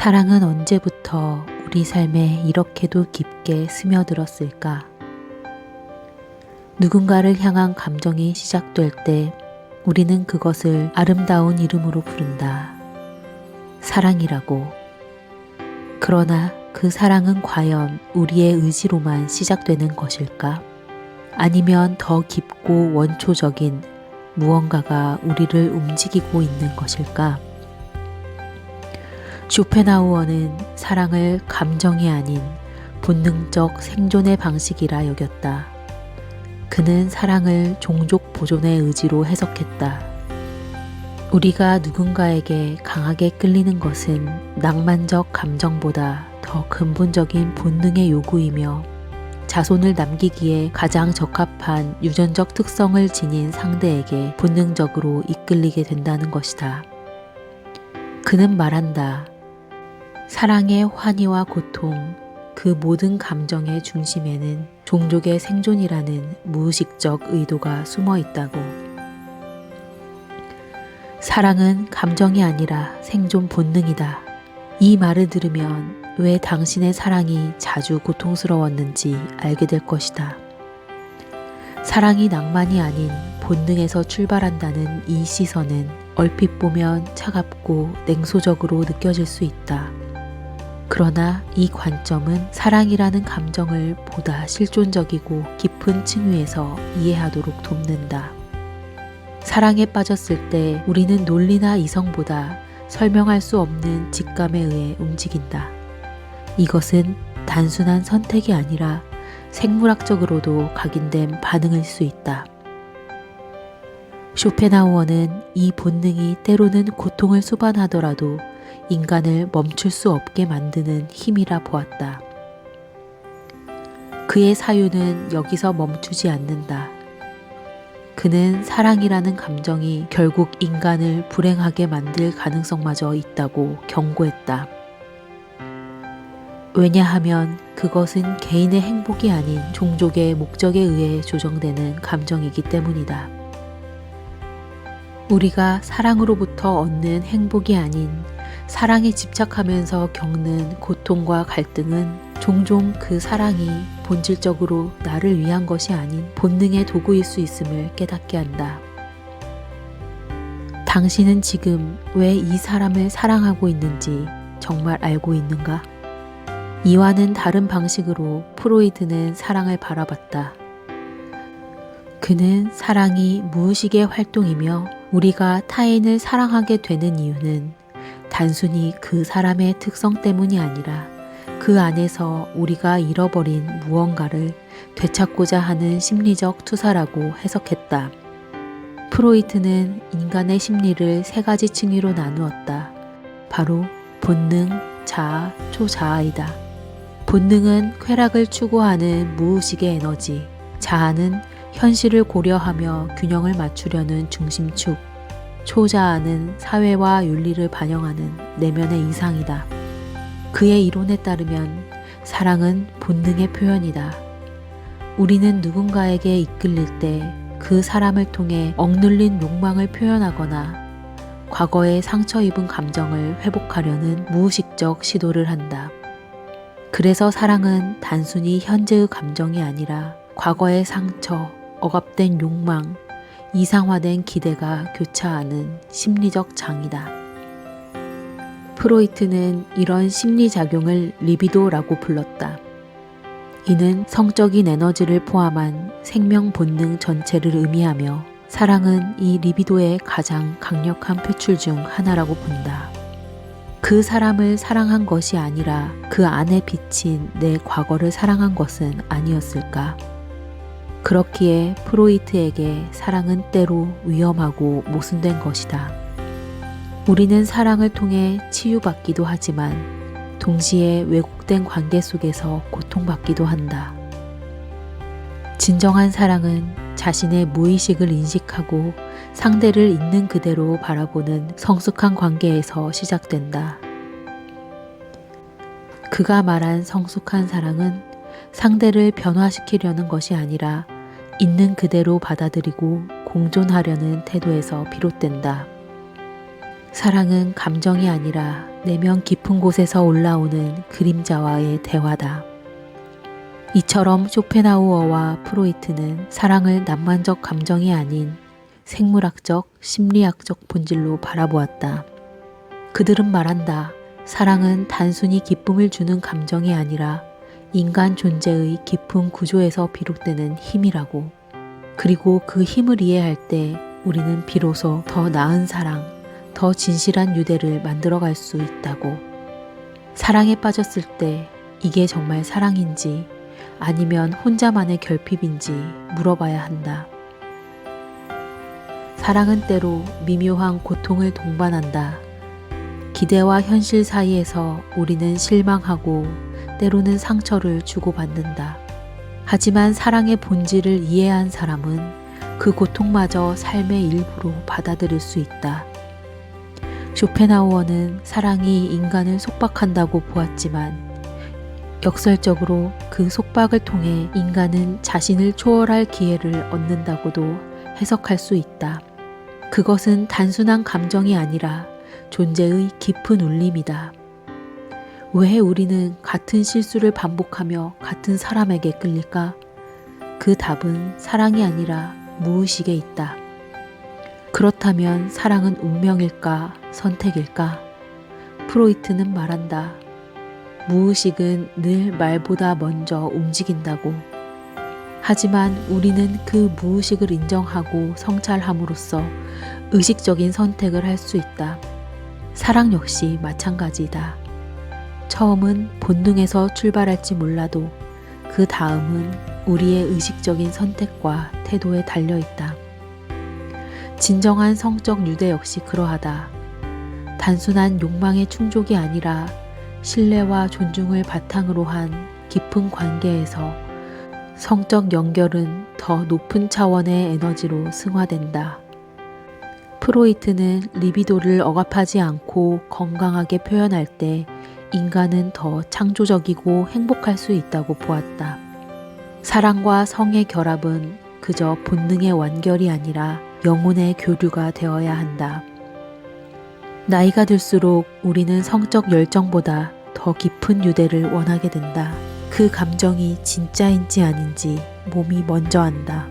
사랑은 언제부터 우리 삶에 이렇게도 깊게 스며들었을까? 누군가를 향한 감정이 시작될 때 우리는 그것을 아름다운 이름으로 부른다. 사랑이라고. 그러나 그 사랑은 과연 우리의 의지로만 시작되는 것일까? 아니면 더 깊고 원초적인 무언가가 우리를 움직이고 있는 것일까? 쇼펜하우어는 사랑을 감정이 아닌 본능적 생존의 방식이라 여겼다. 그는 사랑을 종족 보존의 의지로 해석했다. 우리가 누군가에게 강하게 끌리는 것은 낭만적 감정보다 더 근본적인 본능의 요구이며 자손을 남기기에 가장 적합한 유전적 특성을 지닌 상대에게 본능적으로 이끌리게 된다는 것이다. 그는 말한다. 사랑의 환희와 고통, 그 모든 감정의 중심에는 종족의 생존이라는 무의식적 의도가 숨어 있다고. 사랑은 감정이 아니라 생존 본능이다. 이 말을 들으면 왜 당신의 사랑이 자주 고통스러웠는지 알게 될 것이다. 사랑이 낭만이 아닌 본능에서 출발한다는 이 시선은 얼핏 보면 차갑고 냉소적으로 느껴질 수 있다. 그러나 이 관점은 사랑이라는 감정을 보다 실존적이고 깊은 층위에서 이해하도록 돕는다. 사랑에 빠졌을 때 우리는 논리나 이성보다 설명할 수 없는 직감에 의해 움직인다. 이것은 단순한 선택이 아니라 생물학적으로도 각인된 반응일 수 있다. 쇼펜하우어는 이 본능이 때로는 고통을 수반하더라도 인간을 멈출 수 없게 만드는 힘이라 보았다. 그의 사유는 여기서 멈추지 않는다. 그는 사랑이라는 감정이 결국 인간을 불행하게 만들 가능성마저 있다고 경고했다. 왜냐하면 그것은 개인의 행복이 아닌 종족의 목적에 의해 조정되는 감정이기 때문이다. 우리가 사랑으로부터 얻는 행복이 아닌 사랑에 집착하면서 겪는 고통과 갈등은 종종 그 사랑이 본질적으로 나를 위한 것이 아닌 본능의 도구일 수 있음을 깨닫게 한다. 당신은 지금 왜 이 사람을 사랑하고 있는지 정말 알고 있는가? 이와는 다른 방식으로 프로이드는 사랑을 바라봤다. 그는 사랑이 무의식의 활동이며 우리가 타인을 사랑하게 되는 이유는 단순히 그 사람의 특성 때문이 아니라 그 안에서 우리가 잃어버린 무언가를 되찾고자 하는 심리적 투사라고 해석했다. 프로이트는 인간의 심리를 세 가지 층위로 나누었다. 바로 본능, 자아, 초자아이다. 본능은 쾌락을 추구하는 무의식의 에너지, 자아는 현실을 고려하며 균형을 맞추려는 중심축, 초자아는 사회와 윤리를 반영하는 내면의 이상이다. 그의 이론에 따르면 사랑은 본능의 표현이다. 우리는 누군가에게 이끌릴 때 그 사람을 통해 억눌린 욕망을 표현하거나 과거에 상처 입은 감정을 회복하려는 무의식적 시도를 한다. 그래서 사랑은 단순히 현재의 감정이 아니라 과거의 상처, 억압된 욕망, 이상화된 기대가 교차하는 심리적 장이다. 프로이트는 이런 심리작용을 리비도라고 불렀다. 이는 성적인 에너지를 포함한 생명 본능 전체를 의미하며 사랑은 이 리비도의 가장 강력한 표출 중 하나라고 본다. 그 사람을 사랑한 것이 아니라 그 안에 비친 내 과거를 사랑한 것은 아니었을까? 그렇기에 프로이트에게 사랑은 때로 위험하고 모순된 것이다. 우리는 사랑을 통해 치유받기도 하지만 동시에 왜곡된 관계 속에서 고통받기도 한다. 진정한 사랑은 자신의 무의식을 인식하고 상대를 있는 그대로 바라보는 성숙한 관계에서 시작된다. 그가 말한 성숙한 사랑은 상대를 변화시키려는 것이 아니라 있는 그대로 받아들이고 공존하려는 태도에서 비롯된다. 사랑은 감정이 아니라 내면 깊은 곳에서 올라오는 그림자와의 대화다. 이처럼 쇼펜하우어와 프로이트는 사랑을 낭만적 감정이 아닌 생물학적, 심리학적 본질로 바라보았다. 그들은 말한다. 사랑은 단순히 기쁨을 주는 감정이 아니라 인간 존재의 깊은 구조에서 비롯되는 힘이라고. 그리고 그 힘을 이해할 때 우리는 비로소 더 나은 사랑, 더 진실한 유대를 만들어갈 수 있다고. 사랑에 빠졌을 때 이게 정말 사랑인지 아니면 혼자만의 결핍인지 물어봐야 한다. 사랑은 때로 미묘한 고통을 동반한다. 기대와 현실 사이에서 우리는 실망하고 때로는 상처를 주고받는다. 하지만 사랑의 본질을 이해한 사람은 그 고통마저 삶의 일부로 받아들일 수 있다. 쇼펜하우어는 사랑이 인간을 속박한다고 보았지만 역설적으로 그 속박을 통해 인간은 자신을 초월할 기회를 얻는다고도 해석할 수 있다. 그것은 단순한 감정이 아니라 존재의 깊은 울림이다. 왜 우리는 같은 실수를 반복하며 같은 사람에게 끌릴까? 그 답은 사랑이 아니라 무의식에 있다. 그렇다면 사랑은 운명일까, 선택일까? 프로이트는 말한다. 무의식은 늘 말보다 먼저 움직인다고. 하지만 우리는 그 무의식을 인정하고 성찰함으로써 의식적인 선택을 할 수 있다. 사랑 역시 마찬가지다. 처음은 본능에서 출발할지 몰라도 그 다음은 우리의 의식적인 선택과 태도에 달려 있다. 진정한 성적 유대 역시 그러하다. 단순한 욕망의 충족이 아니라 신뢰와 존중을 바탕으로 한 깊은 관계에서 성적 연결은 더 높은 차원의 에너지로 승화된다. 프로이트는 리비도를 억압하지 않고 건강하게 표현할 때 인간은 더 창조적이고 행복할 수 있다고 보았다. 사랑과 성의 결합은 그저 본능의 완결이 아니라 영혼의 교류가 되어야 한다. 나이가 들수록 우리는 성적 열정보다 더 깊은 유대를 원하게 된다. 그 감정이 진짜인지 아닌지 몸이 먼저 안다.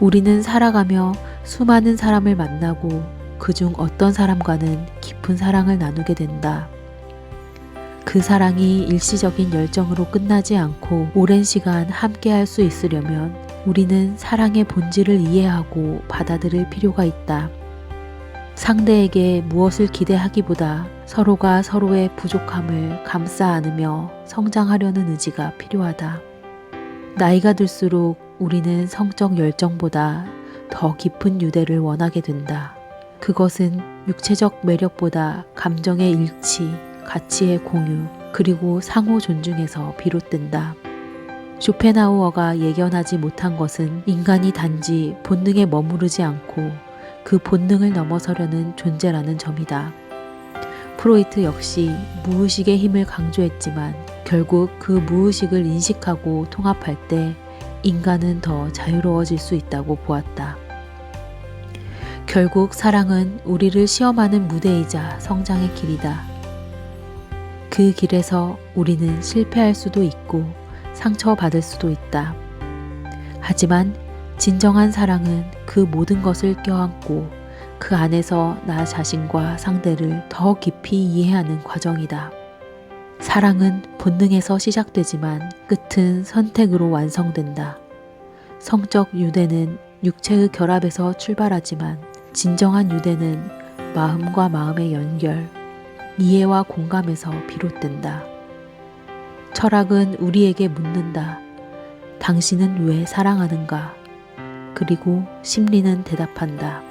우리는 살아가며 수많은 사람을 만나고 그중 어떤 사람과는 깊은 사랑을 나누게 된다. 그 사랑이 일시적인 열정으로 끝나지 않고 오랜 시간 함께 할 수 있으려면 우리는 사랑의 본질을 이해하고 받아들일 필요가 있다. 상대에게 무엇을 기대하기보다 서로가 서로의 부족함을 감싸 안으며 성장하려는 의지가 필요하다. 나이가 들수록 우리는 성적 열정보다 더 깊은 유대를 원하게 된다. 그것은 육체적 매력보다 감정의 일치, 가치의 공유, 그리고 상호 존중에서 비롯된다. 쇼펜하우어가 예견하지 못한 것은 인간이 단지 본능에 머무르지 않고 그 본능을 넘어서려는 존재라는 점이다. 프로이트 역시 무의식의 힘을 강조했지만 결국 그 무의식을 인식하고 통합할 때 인간은 더 자유로워질 수 있다고 보았다. 결국 사랑은 우리를 시험하는 무대이자 성장의 길이다. 그 길에서 우리는 실패할 수도 있고 상처받을 수도 있다. 하지만 진정한 사랑은 그 모든 것을 껴안고 그 안에서 나 자신과 상대를 더 깊이 이해하는 과정이다. 사랑은 본능에서 시작되지만 끝은 선택으로 완성된다. 성적 유대는 육체의 결합에서 출발하지만 진정한 유대는 마음과 마음의 연결, 이해와 공감에서 비롯된다. 철학은 우리에게 묻는다. 당신은 왜 사랑하는가? 그리고 심리는 대답한다.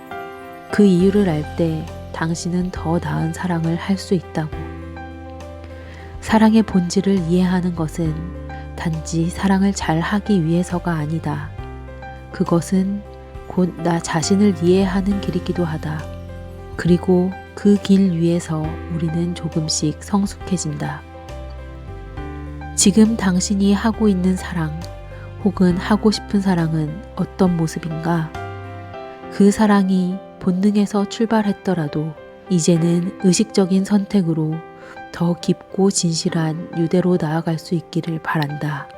그 이유를 알 때 당신은 더 나은 사랑을 할 수 있다고. 사랑의 본질을 이해하는 것은 단지 사랑을 잘 하기 위해서가 아니다. 그것은 곧 나 자신을 이해하는 길이기도 하다. 그리고 그 길 위에서 우리는 조금씩 성숙해진다. 지금 당신이 하고 있는 사랑, 혹은 하고 싶은 사랑은 어떤 모습인가? 그 사랑이 본능에서 출발했더라도 이제는 의식적인 선택으로 더 깊고 진실한 유대로 나아갈 수 있기를 바란다.